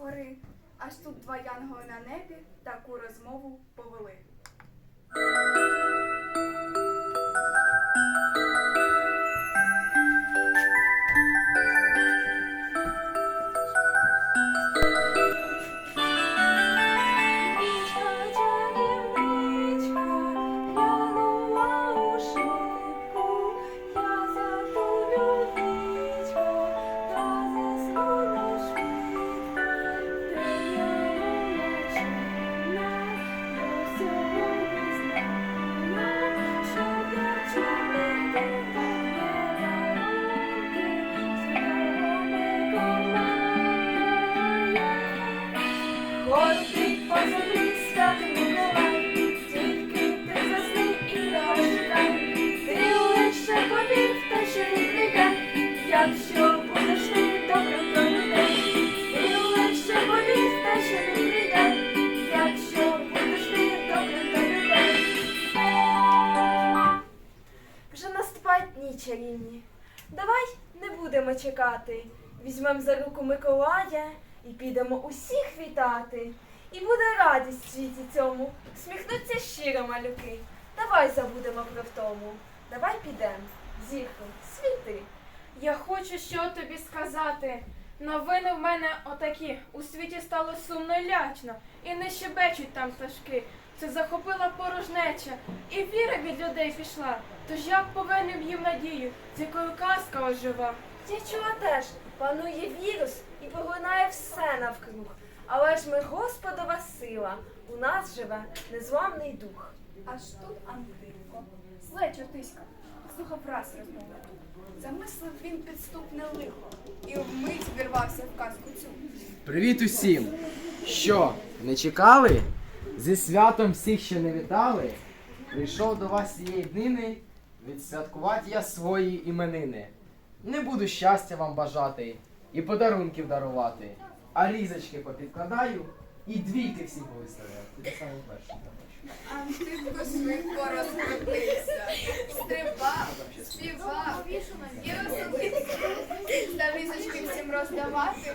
згори, аж тут два янголи на небі таку розмову повели. Будемо чекати. Візьмем за руку Миколая і підемо усіх вітати. І буде радість в світі цьому. Сміхнуться щиро малюки. Давай забудемо про втому. Давай підемо. Зірко, світи. Я хочу що тобі сказати. Новини в мене отакі. У світі стало сумно і лячно, і не щебечуть там пташки. Це захопила порожнеча, і віра від людей пішла. Тож як повернем їм надію, з якою казка ожива? Я чула теж, панує вірус і поглинає все навкруг. Але ж ми Господова сила, у нас живе незламний дух. Аж тут Антипко, зле чортиська, слухав раз розмову. Замислив він підступне лихо і вмить вірвався в казку цю. Привіт усім! Що, не чекали? Зі святом всіх ще не вітали? Прийшов до вас цієї днини відсвяткувати я свої іменини. Не буду щастя вам бажати і подарунків дарувати, а різочки попідкладаю і двійки всім повиставляю. Ти саме перший бачу. Антипко швидко розкрутився, стрибав, співав і розсудився. Став різочки всім роздавати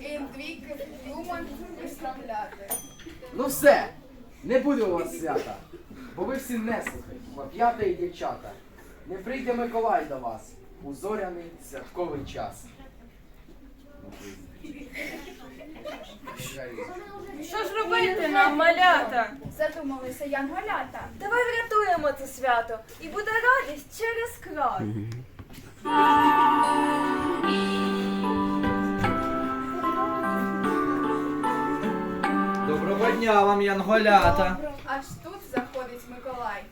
і двійки думав виставляти. Ну все, не буде у вас свята, бо ви всі не слухайте, хлоп'ята і дівчата. Не прийде Миколай до вас у зоряний святковий час. Що ж робити нам, малята? Задумалися янголята. Давай врятуємо це свято, і буде радість через край. Доброго дня вам, янголята. Аж тут заходить Миколай.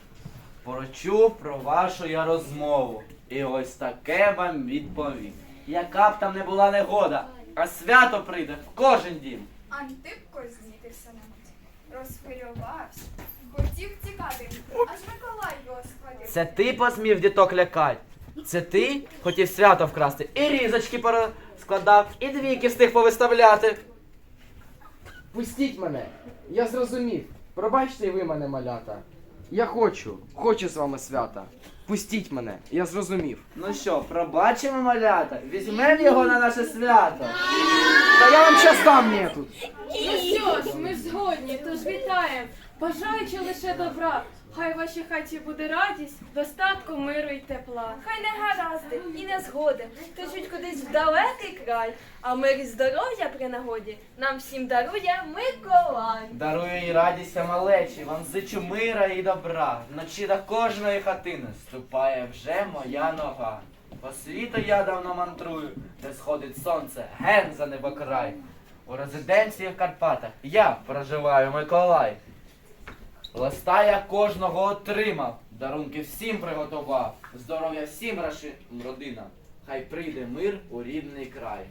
Почув про вашу я розмову. І ось таке вам відповім. Яка б там не була негода, а свято прийде в кожен дім. Антипко знітився на мить. Розхвилювався. Хотів тікати, аж Миколай його схвалив. Це ти посмів діток лякать. Це ти хотів свято вкрасти. І різочки складав, і двійки встиг повиставляти. Пустіть мене, я зрозумів. Пробачте і ви мене, малята. Я хочу, хочу з вами свята. Пустіть мене, я зрозумів. Ну що, пробачимо малята? Візьмемо його на наше свято. Та я вам час дам ні тут. Ну що ж, ми згодні, тож вітаємо. Бажаючи лише добра. Хай в вашій хаті буде радість, достатку, миру і тепла. Хай не гаразди і не згоди, течуть кудись в далекий край, а мир і здоров'я при нагоді нам всім дарує Миколай. Дарую і радість малечі, вам зичу мира і добра. Вночі до кожної хатини ступає вже моя нога. По світу я давно мантрую, де сходить сонце, ген за небокрай. У резиденції в Карпатах я проживаю Миколай. Листа я кожного отримав, дарунки всім приготував, здоров'я всім раши... родинам. Хай прийде мир у рідний край.